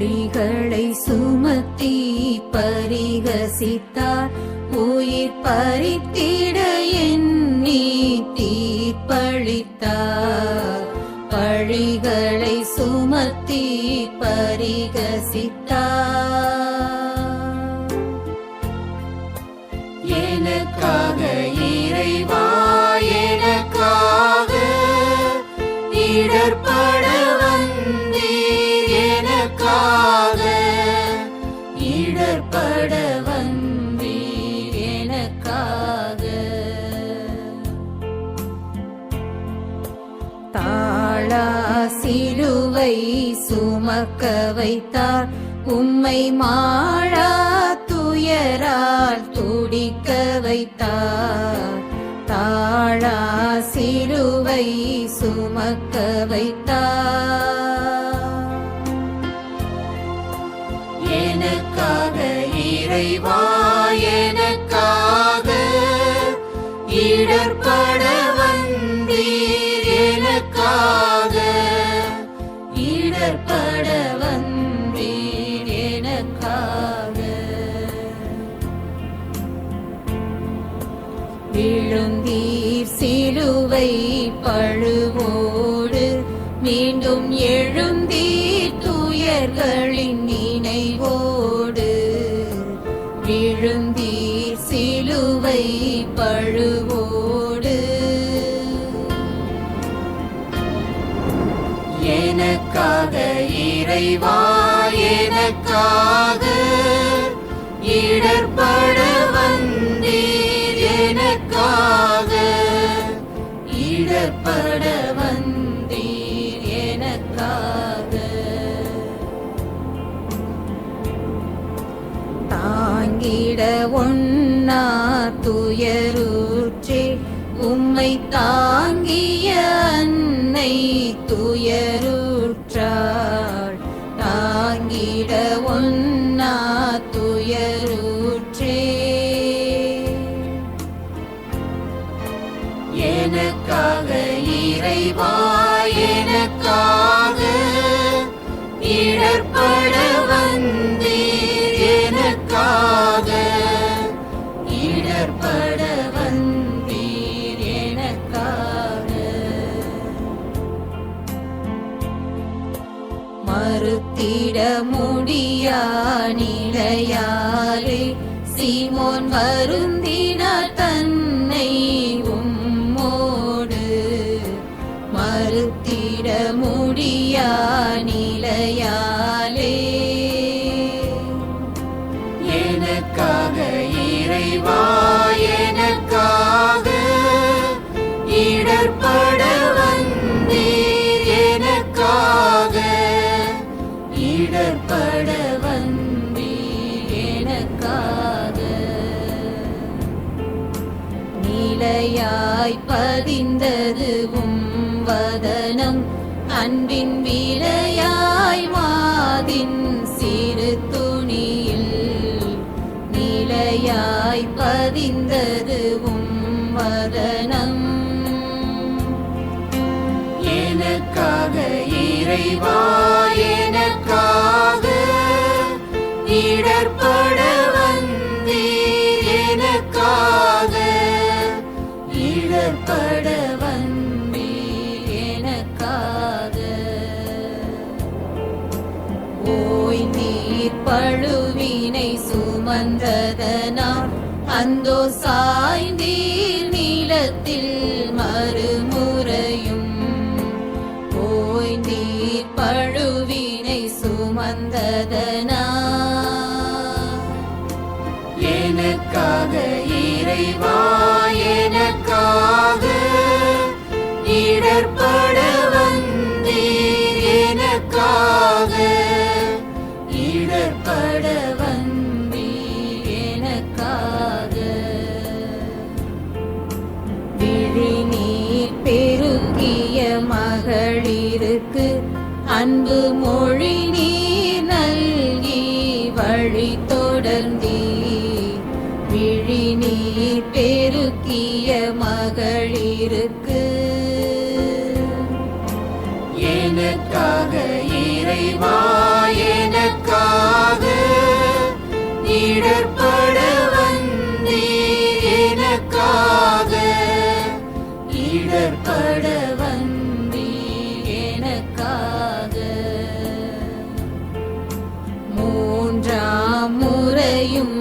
பழிகளை சுமத்தி பரிகசித்தார். உயிர் பறித்திட எண்ணி தீர்ப்பளித்தார். பழிகளை சுமத்தி பரிகசித்தார். தாழா சிலுவை சுமக்க வைத்தார். உம்மை மாழா துயரால் துடிக்க வைத்தார். தாழா சிலுவை சுமக்க வைத்தார். எனக்காக இறைவா வந்தீர் விழுந்தீர் சிலுவை பழுவோடு மீண்டும் எழுந்தீர் துயர்களின் நினைவோடு. விழுந்தீர் சிலுவை பழுவோடு. எனக்காக இறைவா எனக்காக இடர்பட வந்தீர் எனக்காக. இடர்பட வந்தீர் எனக்காக. தாங்கிட ஒன்னா துயருற்றே உம்மை தா நிலையாலே சீமோன் வருந்தினார் தன்னை உம்மோடு. மறுத்திட முடியா நிலையாலே. எனக்காக இறைவா எனக்காக இடர்பட நிலையாய் பதிந்ததுவும் வதனம் அன்பின் விலையாய் மாதின் சிறு துணியில் நிலையாய் பதிந்ததுவும் வதனம் எனக்காக இறைவா எனக்காக இடர்பட போய் நீர் பழுவினை சுமந்ததனால் அந்தோ சாய்ந்தீர் நீளத்தில் மறுமுறையும். போய் நீர் பழுவினை சுமந்ததனால் எனக்காக இறைவா எனக்காக இடர்பட அன்பு மொழி நீ நல்கி வழி தொடர்ந்தீ. விழி நீர் பெருக்கிய மகளிருக்கு. எனக்காக இறைவா எனக்காக இடர்ப மூன்றாம் முறையும்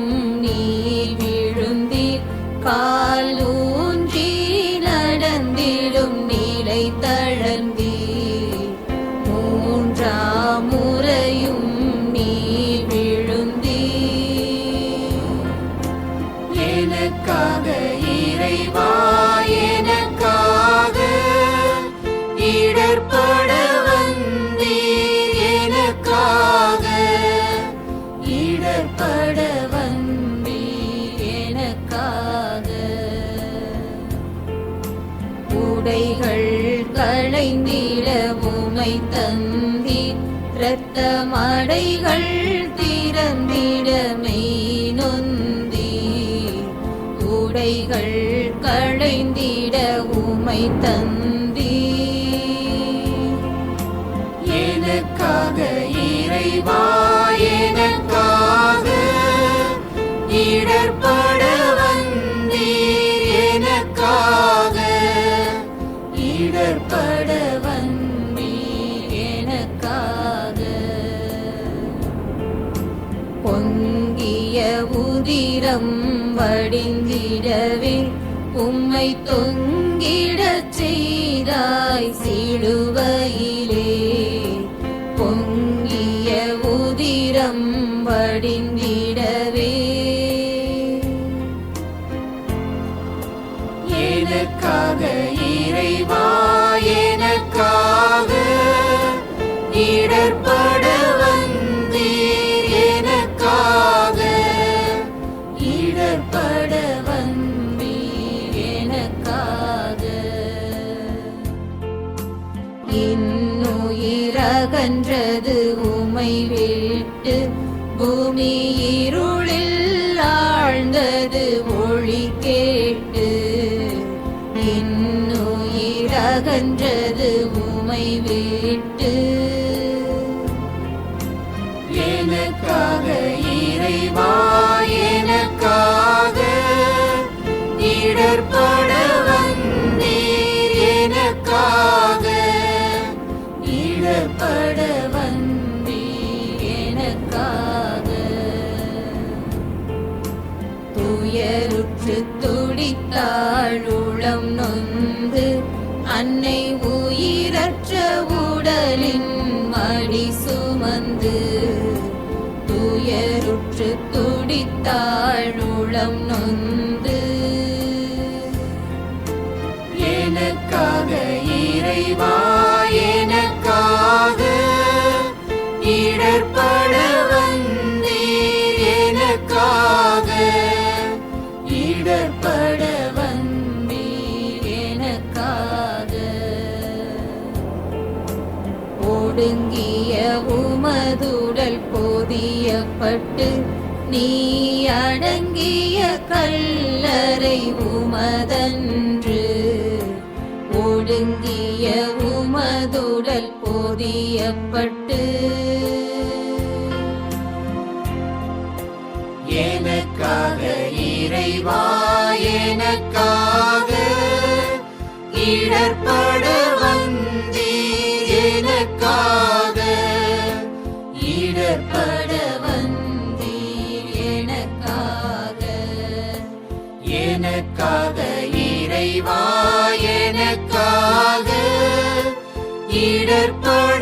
கருணை தந்தி இரத்த மடைகள் திறந்திட மெய் உடைகள் களைந்திட உமை தந்தி. எனக்காக இறைவா எனக்காக இடர்பட வந்தீர் எனக்காக இடர்பட உலகம் வடிந்திடவே உம்மை தொங்கிடச் செய்தாய் சிலுவையிலே பொங்கிய உதிரம் வடிந்த ஒளி கேட்டு இன்னுயிரகன்றது உமை வேட்டு. உடலின் மடி சுமந்து துயருற்று துடித்தாள் உளம் நொந்து. எனக்காக இறைவா எனக்காக இடர்ப பட்டு நீ அடங்கிய கல்லறை உமதன்று ஒடுங்கிய உமதுடல் போதியப்பட்டு. எனக்காக இறைவா எனக்காக இடர்பட இறைவா எனக்காக இடர்பட